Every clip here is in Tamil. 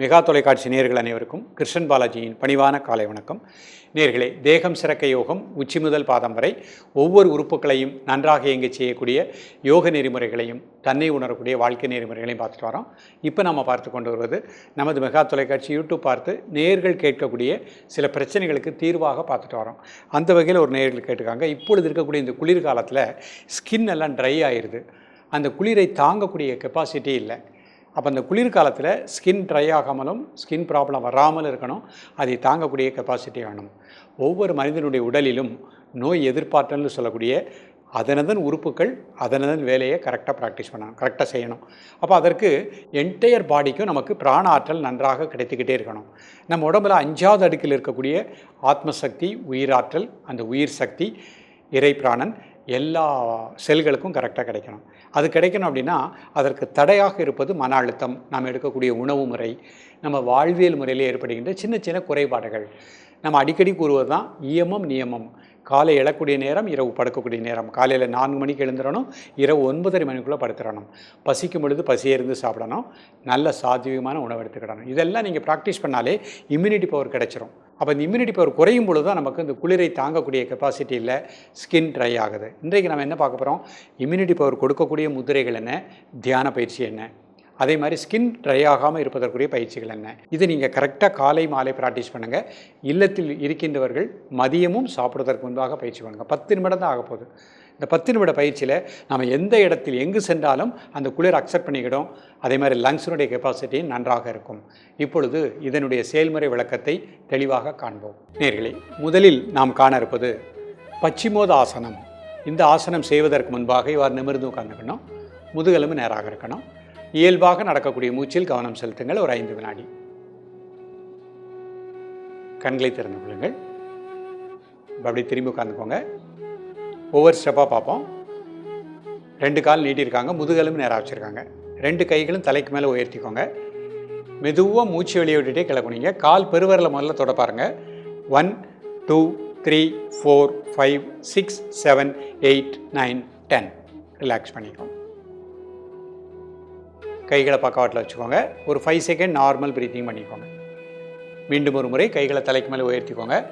மெகா தொலைக்காட்சி நேர்கள் அனைவருக்கும் கிருஷ்ணன் பாலாஜியின் பணிவான காலை வணக்கம். நேர்களே தேகம் சிறக்க யோகம் உச்சி முதல் பாதம் வரை ஒவ்வொரு உறுப்புகளையும் நன்றாக இயங்கச் செய்யக்கூடிய யோக நெறிமுறைகளையும் தன்னை உணரக்கூடிய வாழ்க்கை நெறிமுறைகளையும் பார்த்துட்டு வரோம். இப்போ நம்ம பார்த்து கொண்டு வருவது நமது மெகா தொலைக்காட்சி யூடியூப் பார்த்து நேர்கள் கேட்கக்கூடிய சில பிரச்சனைகளுக்கு தீர்வாக பார்த்துட்டு வரோம். அந்த வகையில் ஒரு நேர்கள் கேட்டுக்காங்க இப்பொழுது இருக்கக்கூடிய இந்த குளிர்காலத்தில் ஸ்கின் எல்லாம் ட்ரை ஆயிடுது அந்த குளிரை தாங்கக்கூடிய கெப்பாசிட்டி இல்லை. அப்போ அந்த குளிர்காலத்தில் ஸ்கின் ட்ரை ஆகாமலும் ஸ்கின் ப்ராப்ளம் வராமல் இருக்கணும். அதை தாங்கக்கூடிய கெப்பாசிட்டி வேணும். ஒவ்வொரு மனிதனுடைய உடலிலும் நோய் எதிர்பார்த்தல்னு சொல்லக்கூடிய அதனதன் உறுப்புகள் அதனதன் வேலையை கரெக்டாக ப்ராக்டிஸ் பண்ணணும் கரெக்டாக செய்யணும். அப்போ அதற்கு என்டையர் பாடிக்கும் நமக்கு பிராண ஆற்றல் நன்றாக கிடைத்துக்கிட்டே இருக்கணும். நம்ம உடம்புல அஞ்சாவது அடுக்கில் இருக்கக்கூடிய ஆத்மசக்தி உயிராற்றல் அந்த உயிர் சக்தி இறை பிராணன் எல்லா செல்களுக்கும் கரெக்டாக கிடைக்கணும். அது கிடைக்கணும் அப்படின்னா அதற்கு தடையாக இருப்பது மன அழுத்தம். நாம் எடுக்கக்கூடிய உணவு முறை நம்ம வாழ்வியல் முறையில் ஏற்படுகின்ற சின்ன சின்ன குறைபாடுகள். நம்ம அடிக்கடி கூறுவது தான் இயமம் நியமம். காலை எழக்கூடிய நேரம் இரவு படுக்கக்கூடிய நேரம். காலையில் நான்கு மணிக்கு எழுந்துடணும் இரவு ஒன்பதரை மணிக்குள்ளே படுத்துடணும் பசிக்கும் பொழுது பசியை இருந்து சாப்பிடணும். நல்ல சாத்வீகமான உணவு எடுத்துக்கிடணும். இதெல்லாம் நீங்கள் ப்ராக்டிஸ் பண்ணாலே இம்யூனிட்டி பவர் கிடச்சிரும். அப்போ இந்த இம்யூனிட்டி பவர் குறையும் பொழுது தான் நமக்கு இந்த குளிரை தாங்கக்கூடிய கெப்பாசிட்டி இல்லை ஸ்கின் ட்ரை ஆகுது. இன்றைக்கு நம்ம என்ன பார்க்க போகிறோம் இம்யூனிட்டி பவர் கொடுக்கக்கூடிய முதிரைகள் என்ன? தியான பயிற்சி என்ன? அதே மாதிரி ஸ்கின் ட்ரை ஆகாமல் இருப்பதற்குரிய பயிற்சிகள் என்ன? இது நீங்கள் கரெக்டாக காலை மாலை ப்ராக்டிஸ் பண்ணுங்கள் இல்லத்தில் இருக்கின்றவர்கள் மதியமும் சாப்பிடுவதற்கு முன்பாக பயிற்சி பண்ணுங்கள் பத்து நிமிடம் தான் ஆக போகுது இந்த பத்து நிமிட பயிற்சியில் நம்ம எந்த இடத்தில் எங்கு சென்றாலும் அந்த குளிர் அக்செப்ட் பண்ணிக்கிடும் அதே மாதிரி லங்ஸினுடைய கெப்பாசிட்டியும் நன்றாக இருக்கும். இப்பொழுது இதனுடைய செயல்முறை விளக்கத்தை தெளிவாக காண்போம். நேர்களை முதலில் நாம் காண இருப்பது பச்சிமோத ஆசனம் இந்த ஆசனம் செய்வதற்கு முன்பாக இவ்வாறு நிமிர்ந்து உட்காந்துக்கணும் முதுகெலும்பு நேராக இருக்கணும். இயல்பாக நடக்கக்கூடிய மூச்சில் கவனம் செலுத்துங்கள். ஒரு ஐந்து வினாடி. கண்களை திறந்து கொள்ளுங்கள். அப்படி திரும்பி உட்காந்துக்கோங்க ஒவ்வொரு ஸ்டெப்பாக பார்ப்போம். ரெண்டு கால் நீட்டியிருக்காங்க முதுகெலும்பு நேராக வச்சுருக்காங்க. ரெண்டு கைகளும் தலைக்கு மேலே உயர்த்திக்கோங்க. மெதுவாக மூச்சு வெளியே விட்டுட்டே கிளக்குனீங்க கால் பெருவரில் முதல்ல தொட பாருங்க. One two three four five six seven eight nine ten relax பண்ணிக்கோங்க. கைகளை பக்கவாட்டில் வச்சுக்கோங்க. ஒரு ஃபைவ் செகண்ட் நார்மல் ப்ரீத்திங் பண்ணிக்கோங்க. மீண்டும் ஒரு முறை கைகளை தலைக்கு மேலே உயர்த்திக்கோங்க.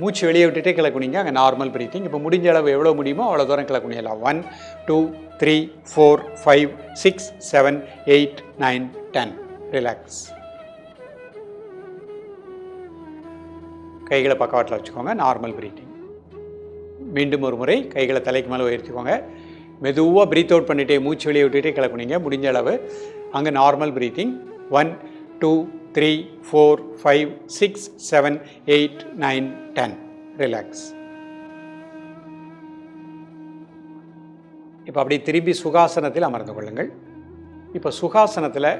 மூச்சு வெளியே விட்டுட்டே கிளக்குனிங்க அங்கே நார்மல் ப்ரீத்திங் இப்போ முடிஞ்ச அளவு எவ்வளோ முடியுமோ அவ்வளோ தூரம் கிளக்குனியலாம் one two three four five six seven eight nine ten relax கைகளை பக்கவாட்டில் வச்சுக்கோங்க. நார்மல் ப்ரீத்திங் மீண்டும் ஒரு முறை கைகளை தலைக்கு மேலே உயர்த்திக்கோங்க. மெதுவாக ப்ரீத் அவுட் பண்ணிட்டே மூச்சு வெளியே விட்டுட்டே கிளக்குனிங்க முடிஞ்ச அளவு அங்கே normal breathing one two three four five six seven eight nine ten relax இப்போ அப்படியே திரும்பி சுகாசனத்தில் அமர்ந்து கொள்ளுங்கள். இப்போ சுகாசனத்தில்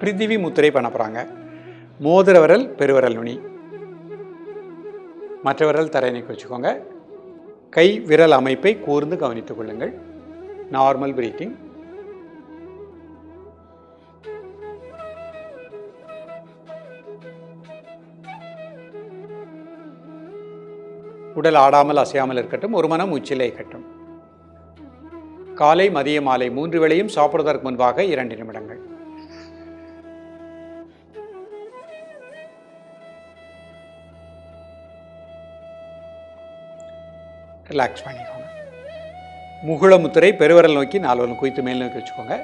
பிரிதிவி முத்திரை பண்ண போகிறாங்க மோதிர விரல் பெருவிரல் நுனி. மற்ற விரல் தரை வச்சுக்கோங்க. கை விரல் அமைப்பை கூர்ந்து கவனித்துக் கொள்ளுங்கள். நார்மல் பிரீத்திங் உடல் ஆடாமல் அசையாமல் இருக்கட்டும் ஒரு மனம் உச்சிலே கட்டும் காலை மதிய மாலை மூன்று வேளையும் சாப்பிடுவதற்கு முன்பாக இரண்டு நிமிடங்கள். ரிலாக்ஸ் பண்ணிக்கோங்க. முகுளமுத்திரை பெருவரல் நோக்கி நாலு குவித்து மேல் நோக்கி வச்சுக்கோங்க.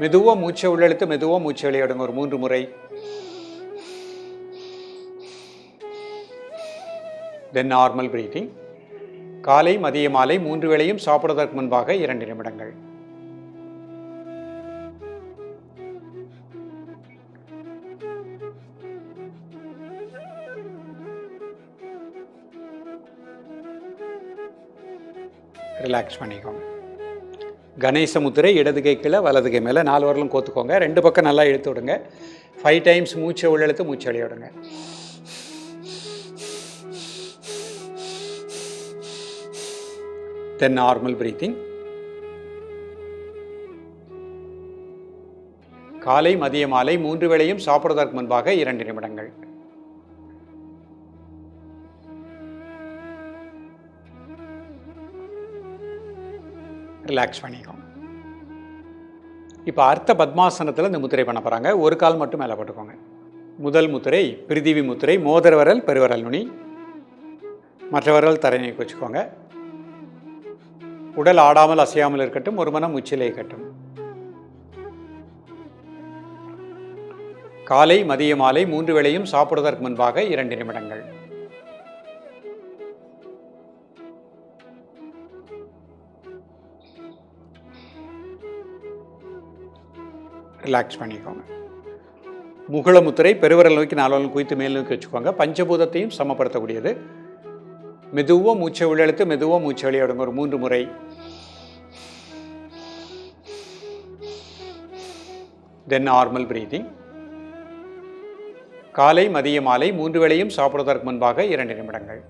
மெதுவாக மூச்சை உள்ளெழுத்து மெதுவாக மூச்சை விளையாடுங்க ஒரு மூன்று முறை தென் நார்மல் பிரீத்திங் காலை மதிய மாலை மூன்று வேளையும் சாப்பிடுவதற்கு முன்பாக இரண்டு நிமிடங்கள். ரிலாக்ஸ் பண்ணிக்கோங்க கணேச முத்திரை இடது கை கீழே வலது கை மேலே நாலு வரலும் கோத்துக்கோங்க. ரெண்டு பக்கம் நல்லா இழுத்து விடுங்க. ஃபைவ் டைம்ஸ் மூச்சை உள்ளெழுத்து மூச்சு வெளிய தென் நார்மல் பிரீத்திங் காலை மதிய மாலை மூன்று வேளையும் சாப்பிடுவதற்கு முன்பாக இரண்டு நிமிடங்கள். ரிலாக்ஸ் பண்ணிக்கும் இப்போ அர்த்த பத்மாசனத்தில் இந்த முத்திரை பண்ண போகிறாங்க ஒரு கால் மட்டும் மேலே போட்டுக்கோங்க. முதல் முத்திரை பிரிதிவி முத்திரை மோதிர விரல் பெருவரல் நுனி. மற்ற விரல் வச்சுக்கோங்க. உடல் ஆடாமல் அசையாமல் இருக்கட்டும் ஒரு மனம் உச்சிலே கட்டும் காலை மதிய மாலை மூன்று வேளையும் சாப்பிடுவதற்கு முன்பாக இரண்டு நிமிடங்கள். ரிலாக்ஸ் பண்ணிக்கோங்க. முகுளமுத்திரை பெருவிரல் நோக்கி நாலு குவித்து மேல் நோக்கி வச்சுக்கோங்க. பஞ்சபூதத்தையும் சமப்படுத்தக்கூடியது. மெதுவாக மூச்சை உள்ளெழுத்து மெதுவாக மூச்சை வெளியிடுங்க ஒரு மூன்று முறை தென் நார்மல் பிரீதிங் காலை மதிய மாலை மூன்று வேளையும் சாப்பிடுவதற்கு முன்பாக இரண்டு நிமிடங்கள்.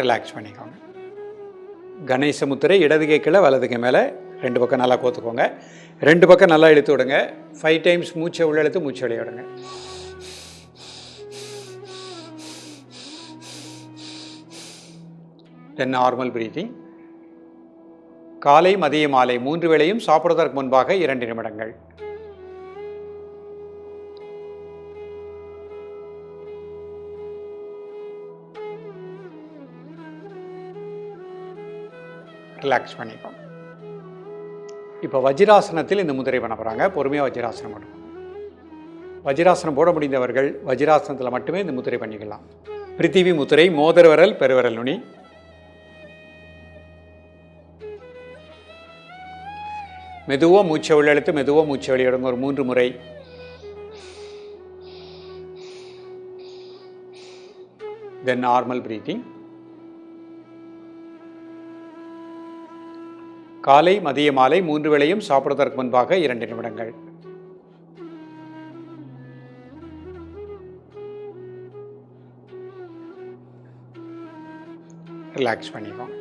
ரிலாக்ஸ் பண்ணிக்கோங்க. கணேசமுத்திரை இடது கீழே வலதுக்கு மேலே ரெண்டு பக்கம் நல்லா கோத்துக்கோங்க. ரெண்டு பக்கம் நல்லா இழுத்து விடுங்க. ஃபைவ் டைம்ஸ் மூச்சை உள்ள இழுத்து மூச்சை வெளியே விடுங்க. தென் நார்மல் பிரீதிங் காலை மதிய மாலை மூன்று வேளையும் சாப்பிடுவதற்கு முன்பாக இரண்டு நிமிடங்கள். ரிலாக்ஸ் பண்ணிக்கோங்க. இப்போ வஜ்ராசனத்தில் இந்த முதிரை பண்ண போகிறாங்க பொறுமையாக வஜ்ராசனம் பண்ணுவோம் வஜ்ராசனம் போட முடிந்தவர்கள் வஜ்ராசனத்தில் மட்டுமே இந்த முதிரை பண்ணிக்கலாம். பிரித்திவி முத்திரை மோதரவரல் பெருவரல் நுனி. மெதுவாக மூச்சை உள்ளெழுத்து மெதுவாக மூச்சை வெளியிடுங்க ஒரு மூன்று முறை. தென் நார்மல் ப்ரீத்திங் காலை மதிய மாலை மூன்று வேளையும் சாப்பிடுவதற்கு முன்பாக இரண்டு நிமிடங்கள். ரிலாக்ஸ் பண்ணிக்கோங்க.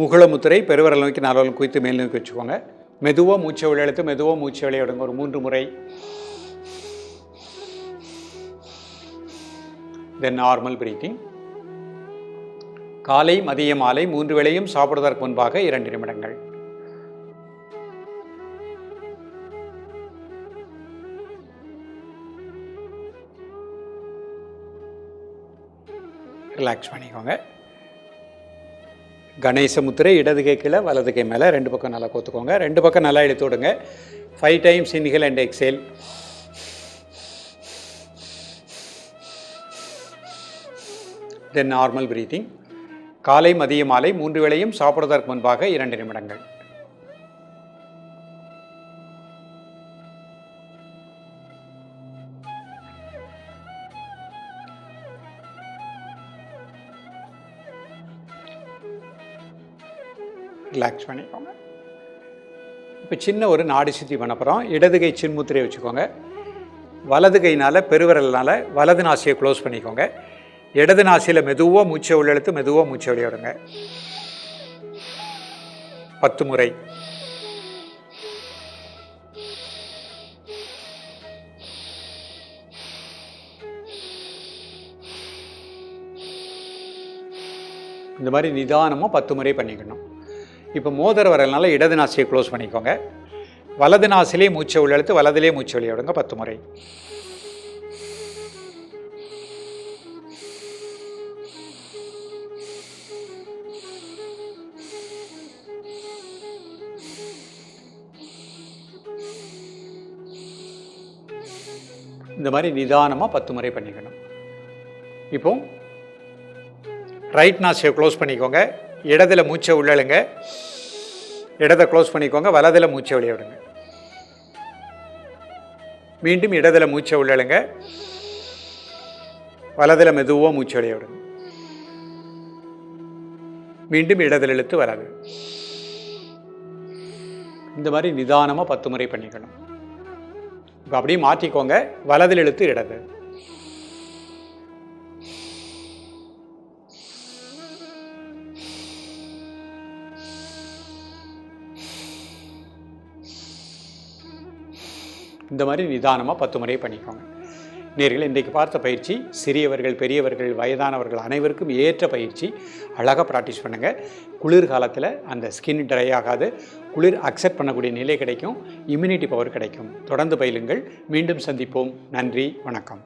முகுள முத்திரை பெருவரல் நோக்கி நாலு குவித்து மேல் நோக்கி வச்சுக்கோங்க. மெதுவாக மூச்சை விளையாடுத்து மெதுவாக மூச்சை விளையாடுங்க ஒரு மூன்று முறை. தென் நார்மல் பிரீத்திங் காலை மதிய மாலை மூன்று வேளையும் சாப்பிடுவதற்கு முன்பாக இரண்டு நிமிடங்கள். ரிலாக்ஸ் பண்ணிக்கோங்க. கணேசமுத்திரை இடது கை கீழே வலது கை மேலே ரெண்டு பக்கம் நல்லா கோத்துக்கோங்க. ரெண்டு பக்கம் நல்லா இழுத்து விடுங்க. Five times inhale and exhale then normal breathing காலை மதிய மாலை மூன்று வேளையும் சாப்பிடுவதற்கு முன்பாக இரண்டு நிமிடங்கள். ரிலாக்ஸ் பண்ணிக்கோங்க. இப்போ சின்ன ஒரு நாடி சுத்தி பண்ண போகிறோம் இடது கை சின்முத்திரையை வச்சுக்கோங்க. வலது கைனால் பெருவிரல்னால் வலது நாசியை க்ளோஸ் பண்ணிக்கோங்க. இடது நாசியில் மெதுவாக மூச்சை உள்ளெழுத்து மெதுவாக மூச்சை வெளியிடுங்க பத்து முறை. இந்த மாதிரி நிதானமாக பத்து முறை பண்ணிக்கணும். இப்போ மோதிர வரலனால இடது நாசியை க்ளோஸ் பண்ணிக்கோங்க. வலது நாசிலே மூச்சை உள்ளெழுத்து வலதிலே மூச்சை வெளியிடுங்க பத்து முறை. இந்த மாதிரி நிதானமாக பத்து முறை பண்ணிக்கணும். இப்போ ரைட் நாசியை க்ளோஸ் பண்ணிக்கோங்க. இடத்துல மூச்சை உள்ளழுங்க. இடத்தை க்ளோஸ் பண்ணிக்கோங்க வலதில் மூச்சை வெளியே விடுங்க. மீண்டும் இடதில் மூச்சை உள்ளழுங்க. வலதில் மெதுவாக மூச்சை வெளியே விடுங்க. மீண்டும் இடதில் இழுத்து வராது. இந்த மாதிரி நிதானமாக பத்து முறை பண்ணிக்கணும். இப்போ அப்படியே மாற்றிக்கோங்க. வலதில் இழுத்து இடது. இந்த மாதிரி நிதானமாக பத்து முறை பண்ணிக்கோங்க. நேர்கள் இன்றைக்கு பார்த்த பயிற்சி சிறியவர்கள் பெரியவர்கள் வயதானவர்கள் அனைவருக்கும் ஏற்ற பயிற்சி. அழகாக ப்ராக்டிஸ் பண்ணுங்கள் குளிர்காலத்தில் அந்த ஸ்கின் ட்ரை ஆகாது. குளிர் அக்செப்ட் பண்ணக்கூடிய நிலை கிடைக்கும். இம்யூனிட்டி பவர் கிடைக்கும். தொடர்ந்து பயிலுங்கள். மீண்டும் சந்திப்போம். நன்றி. வணக்கம்.